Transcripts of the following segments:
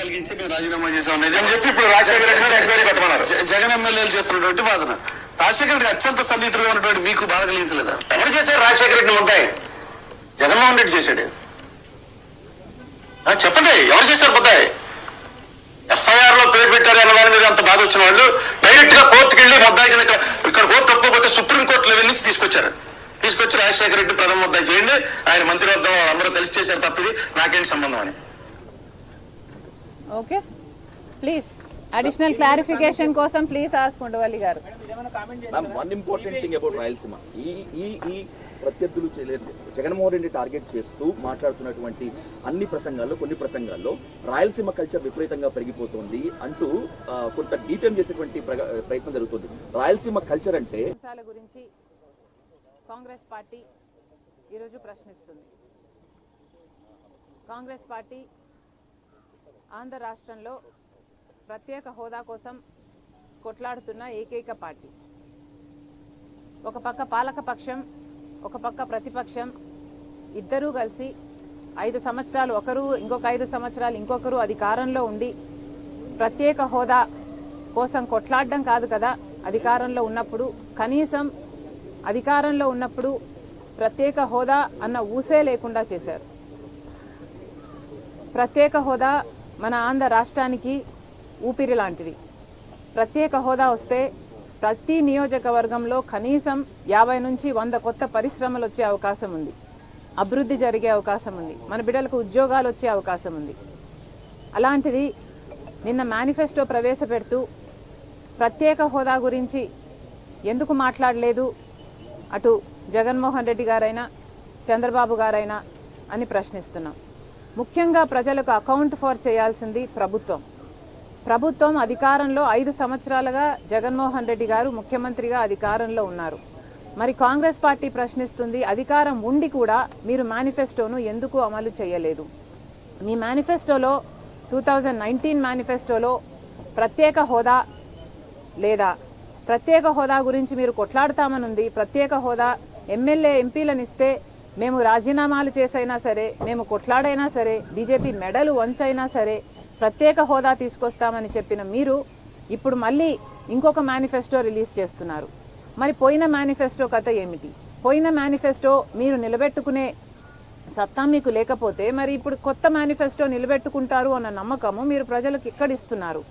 కలిగించి మేము రాజీనామా చేసాం అనేది అని చెప్పి ఇప్పుడు రాజశేఖర జగన్ ఎమ్మెల్యేలు చేస్తున్నటువంటి వాదన. రాజశేఖర రెడ్డి అత్యంత సన్నిహితులుగా ఉన్నటువంటి మీకు బాధ కలిగించలేదా? ఎవరు చేశారు రాజశేఖర రెడ్డి ముద్దాయి జగన్మోహన్ రెడ్డి చేశాడు. చెప్పండి ఎవరు చేశారు ముద్దాయి ఎఫ్ఐఆర్లో పేరు పెట్టారు అన్న దాని మీద అంత బాధ వచ్చిన వాళ్ళు డైరెక్ట్గా కోర్టుకి వెళ్ళి ముద్దాయి ఇక్కడ కోర్టు తప్పకపోతే సుప్రీం కోర్టు లెవెల్ నుంచి తీసుకొచ్చారు. తీసుకొచ్చి రాజశేఖర రెడ్డి ప్రథమ ముద్దాయి చేయండి. ఆయన మంత్రివర్గం అందరూ కలిసి చేశారు తప్పిది. నాకేంటి సంబంధం అని. ఓకే? ప్లీజ్ అడిషనల్ క్లారిఫికేషన్ కోసం please ask Undavalli garu. One important thing about Rayalaseema ఈ ఈ ఈ ప్రత్యర్థులు జగన్మోహన్ రెడ్డి టార్గెట్ చేస్తూ మాట్లాడుతున్నటువంటి అన్ని ప్రసంగాల్లో కొన్ని ప్రసంగాల్లో రాయలసీమ కల్చర్ విపరీతంగా పెరిగిపోతుంది అంటూ కొంత డీటెయిల్ చేసేటువంటి ప్రయత్నం జరుగుతుంది. రాయలసీమ కల్చర్ అంటే గురించి కాంగ్రెస్ పార్టీ ఈరోజు ప్రశ్నిస్తుంది. కాంగ్రెస్ పార్టీ ఆంధ్ర రాష్ట్రంలో ప్రత్యేక హోదా కోసం కొట్లాడుతున్న ఏకైక పార్టీ. ఒక పక్క పాలకపక్షం ఒక పక్క ప్రతిపక్షం ఇద్దరూ కలిసి ఐదు సంవత్సరాలు ఒకరు ఇంకొక ఐదు సంవత్సరాలు ఇంకొకరు అధికారంలో ఉండి ప్రత్యేక హోదా కోసం కొట్లాడడం కాదు కదా అధికారంలో ఉన్నప్పుడు. కనీసం అధికారంలో ఉన్నప్పుడు ప్రత్యేక హోదా అన్న ఊసే లేకుండా చేశారు. ప్రత్యేక హోదా మన ఆంధ్ర రాష్ట్రానికి ఊపిరి లాంటిది. ప్రత్యేక హోదా వస్తే ప్రతి నియోజకవర్గంలో కనీసం యాభై నుంచి వంద కొత్త పరిశ్రమలు వచ్చే అవకాశం ఉంది. అభివృద్ధి జరిగే అవకాశం ఉంది. మన బిడ్డలకు ఉద్యోగాలు వచ్చే అవకాశం ఉంది. అలాంటిది నిన్న మేనిఫెస్టో ప్రవేశపెడుతూ ప్రత్యేక హోదా గురించి ఎందుకు మాట్లాడలేదు? అటు జగన్మోహన్ రెడ్డి గారైనా చంద్రబాబు గారైనా అని ప్రశ్నిస్తున్నాం. ముఖ్యంగా ప్రజలకు అకౌంట్ ఫర్ చేయాల్సింది ప్రభుత్వం. ప్రభుత్వం అధికారంలో ఐదు సంవత్సరాలుగా జగన్మోహన్ రెడ్డి గారు ముఖ్యమంత్రిగా అధికారంలో ఉన్నారు. మరి కాంగ్రెస్ పార్టీ ప్రశ్నిస్తుంది అధికారం ఉండి కూడా మీరు మేనిఫెస్టోను ఎందుకు అమలు చేయలేదు? మీ మేనిఫెస్టోలో టూ థౌజండ్ నైన్టీన్ మేనిఫెస్టోలో ప్రత్యేక హోదా లేదా? ప్రత్యేక హోదా గురించి మీరు కొట్లాడతామనుంది ప్రత్యేక హోదా ఎమ్మెల్యే ఎంపీలనిస్తే మేము రాజీనామాలు చేసైనా సరే మేము కొట్లాడైనా సరే బీజేపీ మెడలు వంచైనా సరే ప్రత్యేక హోదా తీసుకొస్తామని చెప్పిన మీరు ఇప్పుడు మళ్ళీ ఇంకొక మేనిఫెస్టో రిలీజ్ చేస్తున్నారు. మరి పోయిన మేనిఫెస్టో కథ ఏమిటి? పోయిన మేనిఫెస్టో మీరు నిలబెట్టుకునే సత్తా మీకు లేకపోతే మరి ఇప్పుడు కొత్త మేనిఫెస్టో నిలబెట్టుకుంటారు అన్న నమ్మకము మీరు ప్రజలకు ఇక్కడిస్తున్నారు.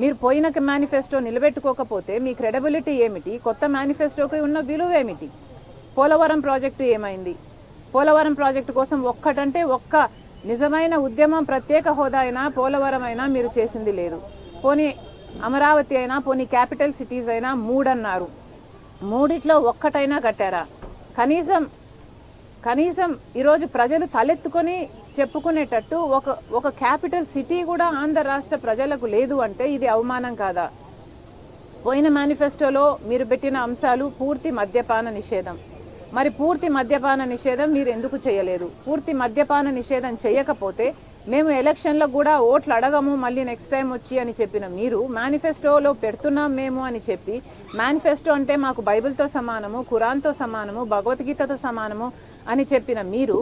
మీరు పోయిన మేనిఫెస్టో నిలబెట్టుకోకపోతే మీ క్రెడిబిలిటీ ఏమిటి? కొత్త మేనిఫెస్టోకి ఉన్న విలువ ఏమిటి పోలవరం ప్రాజెక్టు ఏమైంది? పోలవరం ప్రాజెక్టు కోసం ఒక్కటంటే ఒక్క నిజమైన ఉద్యమం ప్రత్యేక హోదా అయినా పోలవరం అయినా మీరు చేసింది లేదు. పోనీ అమరావతి అయినా పోనీ క్యాపిటల్ సిటీస్ అయినా మూడన్నారు. మూడిట్లో ఒక్కటైనా కట్టారా? కనీసం కనీసం ఈరోజు ప్రజలు తలెత్తుకొని చెప్పుకునేటట్టు ఒక ఒక క్యాపిటల్ సిటీ కూడా ఆంధ్ర రాష్ట్ర ప్రజలకు లేదు అంటే ఇది అవమానం కాదా? పోయిన మేనిఫెస్టోలో మీరు పెట్టిన అంశాలు పూర్తి మద్యపాన నిషేధం. మరి పూర్తి మద్యపాన నిషేధం మీరు ఎందుకు చేయలేదు? పూర్తి మద్యపాన నిషేధం చేయకపోతే మేము ఎలక్షన్లో కూడా ఓట్లు అడగము మళ్ళీ నెక్స్ట్ టైం వచ్చి అని చెప్పిన మీరు మేనిఫెస్టోలో పెడుతున్నాం మేము అని చెప్పి మేనిఫెస్టో అంటే మాకు బైబిల్తో సమానము ఖురాన్తో సమానము భగవద్గీతతో సమానము అని చెప్పిన మీరు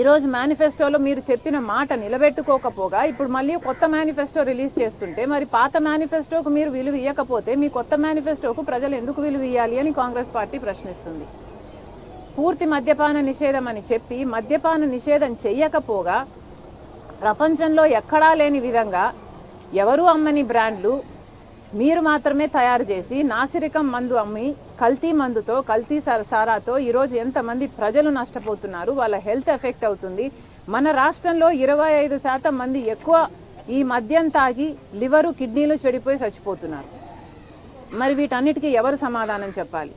ఈరోజు మేనిఫెస్టోలో మీరు చెప్పిన మాట నిలబెట్టుకోకపోగా ఇప్పుడు మళ్ళీ కొత్త మేనిఫెస్టో రిలీజ్ చేస్తుంటే మరి పాత మేనిఫెస్టోకు మీరు విలువ ఇవ్వకపోతే మీ కొత్త మేనిఫెస్టోకు ప్రజలు ఎందుకు విలువ ఇవ్వాలి అని కాంగ్రెస్ పార్టీ ప్రశ్నిస్తుంది. పూర్తి మద్యపాన నిషేధం అని చెప్పి మద్యపాన నిషేధం చెయ్యకపోగా ప్రపంచంలో ఎక్కడా లేని విధంగా ఎవరు అమ్మని బ్రాండ్లు మీరు మాత్రమే తయారు చేసి నాసిరకం మందు అమ్మి కల్తీ మందుతో కల్తీ సారాతో ఈరోజు ఎంతమంది ప్రజలు నష్టపోతున్నారు వాళ్ళ హెల్త్ ఎఫెక్ట్ అవుతుంది. మన రాష్ట్రంలో ఇరవై ఐదు శాతం మంది ఎక్కువ ఈ మద్యం తాగి లివరు కిడ్నీలు చెడిపోయి చచ్చిపోతున్నారు. మరి వీటన్నిటికీ ఎవరు సమాధానం చెప్పాలి?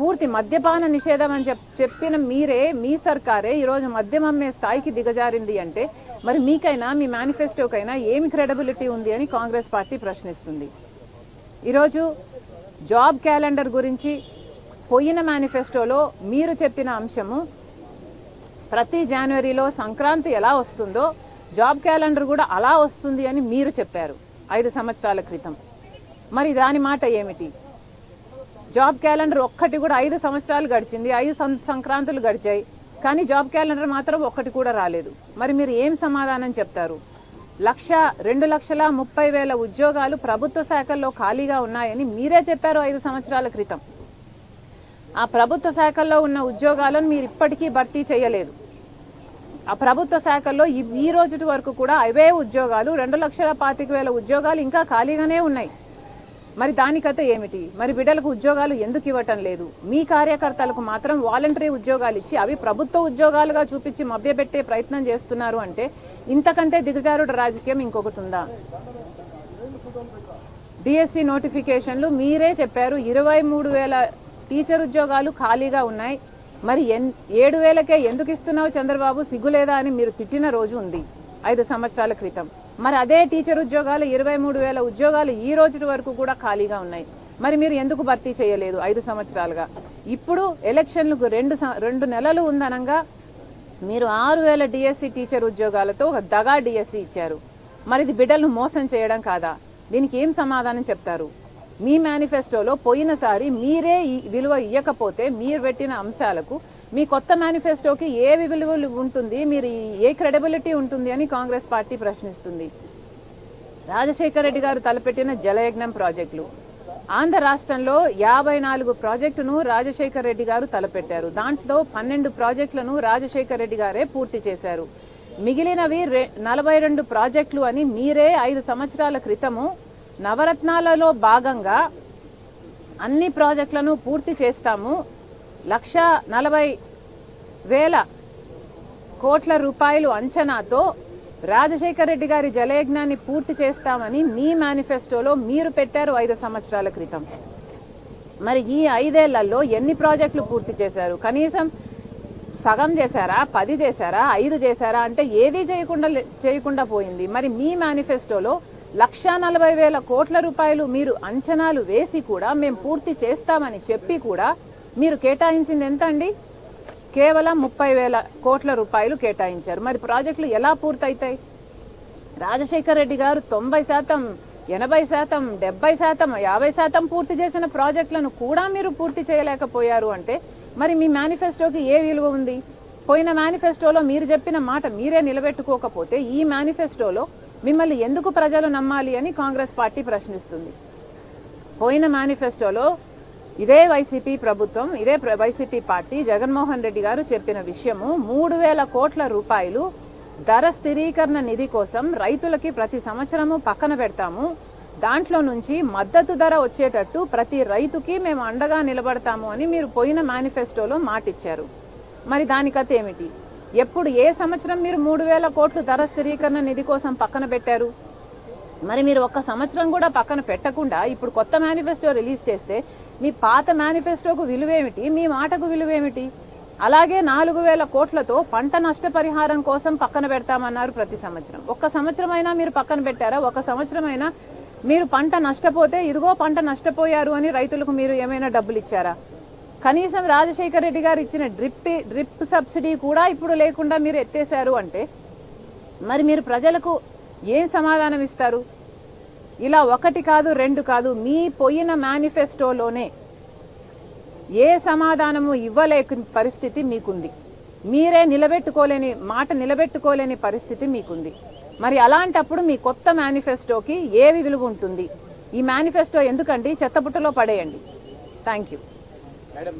పూర్తి మద్యపాన నిషేధం అని చెప్- చెప్పిన మీరే మీ సర్కారే ఈరోజు మద్యం అమ్మే స్థాయికి దిగజారింది అంటే మరి మీకైనా మీ మేనిఫెస్టోకైనా ఏమి క్రెడబిలిటీ ఉంది అని కాంగ్రెస్ పార్టీ ప్రశ్నిస్తుంది. ఈరోజు జాబ్ క్యాలెండర్ గురించి పోయిన మేనిఫెస్టోలో మీరు చెప్పిన అంశము ప్రతి జనవరిలో సంక్రాంతి ఎలా వస్తుందో జాబ్ క్యాలెండర్ కూడా అలా వస్తుంది అని మీరు చెప్పారు ఐదు సంవత్సరాల క్రితం. మరి దాని మాట ఏమిటి? జాబ్ క్యాలెండర్ ఒక్కటి కూడా ఐదు సంవత్సరాలు గడిచింది ఐదు సంక్రాంతులు గడిచాయి. కానీ జాబ్ క్యాలెండర్ మాత్రం ఒక్కటి కూడా రాలేదు. మరి మీరు ఏం సమాధానం చెప్తారు? లక్ష రెండు లక్షల ముప్పై వేల ఉద్యోగాలు ప్రభుత్వ శాఖల్లో ఖాళీగా ఉన్నాయని మీరే చెప్పారు ఐదు సంవత్సరాల క్రితం. ఆ ప్రభుత్వ శాఖల్లో ఉన్న ఉద్యోగాలను మీరు ఇప్పటికీ భర్తీ చేయలేదు. ఆ ప్రభుత్వ శాఖల్లో ఈ ఈ రోజు వరకు కూడా అవే ఉద్యోగాలు రెండు లక్షల పాతిక వేల ఉద్యోగాలు ఇంకా ఖాళీగానే ఉన్నాయి. మరి దాని కథ ఏమిటి? మరి బిడ్డలకు ఉద్యోగాలు ఎందుకు ఇవ్వటం లేదు? మీ కార్యకర్తలకు మాత్రం వాలంటరీ ఉద్యోగాలు ఇచ్చి అవి ప్రభుత్వ ఉద్యోగాలుగా చూపించి మభ్యపెట్టే ప్రయత్నం చేస్తున్నారు అంటే ఇంతకంటే దిగజారుడు రాజకీయం ఇంకొకటి ఉందా? డిఎస్సి నోటిఫికేషన్లు మీరే చెప్పారు ఇరవై మూడు వేల టీచర్ ఉద్యోగాలు ఖాళీగా ఉన్నాయి. మరి ఎన్ ఏడు వేలకే ఎందుకు ఇస్తున్నావు చంద్రబాబు? సిగ్గులేదా అని మీరు తిట్టిన రోజు ఉంది ఐదు సంవత్సరాల క్రితం. మరి అదే టీచర్ ఉద్యోగాలు ఇరవై మూడు వేల ఉద్యోగాలు ఈ రోజు వరకు కూడా ఖాళీగా ఉన్నాయి. మరి మీరు ఎందుకు భర్తీ చేయలేదు ఐదు సంవత్సరాలుగా? ఇప్పుడు ఎలక్షన్లకు రెండు రెండు నెలలు ఉందనంగా మీరు ఆరు వేల డిఎస్సి టీచర్ ఉద్యోగాలతో ఒక దగా డిఎస్సి ఇచ్చారు. మరి ఇది బిడ్డలను మోసం చేయడం కాదా? దీనికి ఏం సమాధానం చెప్తారు? మీ మేనిఫెస్టోలో పోయినసారి మీరే విలువ ఇవ్వకపోతే మీరు పెట్టిన అంశాలకు మీ కొత్త మేనిఫెస్టోకి ఏ విలువ ఉంటుంది మీరు ఏ క్రెడిబిలిటీ ఉంటుంది అని కాంగ్రెస్ పార్టీ ప్రశ్నిస్తుంది. రాజశేఖర రెడ్డి గారు తలపెట్టిన జలయజ్ఞం ప్రాజెక్టులు. ఆంధ్ర రాష్ట్రంలో యాభై నాలుగు ప్రాజెక్టును రాజశేఖర రెడ్డి గారు తలపెట్టారు. దాంట్లో పన్నెండు ప్రాజెక్టులను రాజశేఖర రెడ్డి గారే పూర్తి చేశారు. మిగిలినవి నలభై రెండు ప్రాజెక్టులు అని మీరే ఐదు సంవత్సరాల క్రితము నవరత్నాలలో భాగంగా అన్ని ప్రాజెక్టులను పూర్తి చేస్తాము. లక్ష నలభై వేల కోట్ల రూపాయలు అంచనాతో రాజశేఖర రెడ్డి గారి జలయజ్ఞాన్ని పూర్తి చేస్తామని మీ మేనిఫెస్టోలో మీరు పెట్టారు ఐదు సంవత్సరాల క్రితం. మరి ఈ ఐదేళ్ళలో ఎన్ని ప్రాజెక్టులు పూర్తి చేశారు? కనీసం సగం చేశారా? పది చేశారా? ఐదు చేశారా? అంటే ఏది చేయకుండా చేయకుండా పోయింది. మరి మీ మేనిఫెస్టోలో లక్ష నలభై వేల కోట్ల రూపాయలు మీరు అంచనాలు వేసి కూడా మేము పూర్తి చేస్తామని చెప్పి కూడా మీరు కేటాయించింది ఎంత అండి? కేవలం ముప్పై వేల కోట్ల రూపాయలు కేటాయించారు. మరి ప్రాజెక్టులు ఎలా పూర్తయితాయి? రాజశేఖర్ రెడ్డి గారు తొంభై శాతం ఎనభై శాతం డెబ్బై శాతం యాభై శాతం పూర్తి చేసిన ప్రాజెక్టులను కూడా మీరు పూర్తి చేయలేకపోయారు అంటే మరి మీ మేనిఫెస్టోకి ఏ విలువ ఉంది? పోయిన మేనిఫెస్టోలో మీరు చెప్పిన మాట మీరే నిలబెట్టుకోకపోతే ఈ మేనిఫెస్టోలో మిమ్మల్ని ఎందుకు ప్రజలు నమ్మాలి అని కాంగ్రెస్ పార్టీ ప్రశ్నిస్తుంది. పోయిన మేనిఫెస్టోలో ఇదే వైసీపీ ప్రభుత్వం ఇదే వైసీపీ పార్టీ జగన్మోహన్ రెడ్డి గారు చెప్పిన విషయము మూడు వేల కోట్ల రూపాయలు ధర స్థిరీకరణ నిధి కోసం రైతులకి ప్రతి సంవత్సరము పక్కన పెడతాము. దాంట్లో నుంచి మద్దతు ధర వచ్చేటట్టు ప్రతి రైతుకి మేము అండగా నిలబడతాము అని మీరు పోయిన మేనిఫెస్టోలో మాటిచ్చారు. మరి దాని కథ ఏమిటి? ఎప్పుడు ఏ సంవత్సరం మీరు మూడు వేల కోట్లు ధర స్థిరీకరణ నిధి కోసం పక్కన పెట్టారు? మరి మీరు ఒక్క సంవత్సరం కూడా పక్కన పెట్టకుండా ఇప్పుడు కొత్త మేనిఫెస్టో రిలీజ్ చేస్తే మీ పాత మేనిఫెస్టోకు విలువేమిటి? మీ మాటకు విలువేమిటి? అలాగే నాలుగు వేల కోట్లతో పంట నష్టపరిహారం కోసం పక్కన పెడతామన్నారు ప్రతి సంవత్సరం. ఒక్క సంవత్సరమైనా మీరు పక్కన పెట్టారా? ఒక సంవత్సరమైనా మీరు పంట నష్టపోతే ఇదిగో పంట నష్టపోయారు అని రైతులకు మీరు ఏమైనా డబ్బులు ఇచ్చారా? కనీసం రాజశేఖర రెడ్డి గారు ఇచ్చిన డ్రిప్ డ్రిప్ సబ్సిడీ కూడా ఇప్పుడు లేకుండా మీరు ఎత్తేశారు అంటే మరి మీరు ప్రజలకు ఏం సమాధానం ఇస్తారు? ఇలా ఒకటి కాదు రెండు కాదు మీ పోయిన మేనిఫెస్టోలోనే ఏ సమాధానము ఇవ్వలేక పరిస్థితి మీకుంది. మీరే నిలబెట్టుకోలేని మాట నిలబెట్టుకోలేని పరిస్థితి మీకుంది. మరి అలాంటప్పుడు మీ కొత్త మేనిఫెస్టోకి ఏవి విలువ ఉంటుంది? ఈ మేనిఫెస్టో ఎందుకండి? చెత్తబుట్టలో పడేయండి. థ్యాంక్ యూ మేడం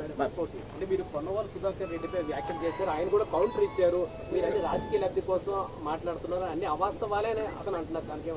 అంటే మీరు పొన్నవారు సుధాకర్ రెడ్డిపై వ్యాఖ్యలు చేశారు. ఆయన కూడా కౌంటర్ ఇచ్చారు. మీరు అన్ని రాజకీయ లబ్ధి కోసం మాట్లాడుతున్నారు. అన్ని అవాస్తవాలే అతను అంటున్నారు. దానికి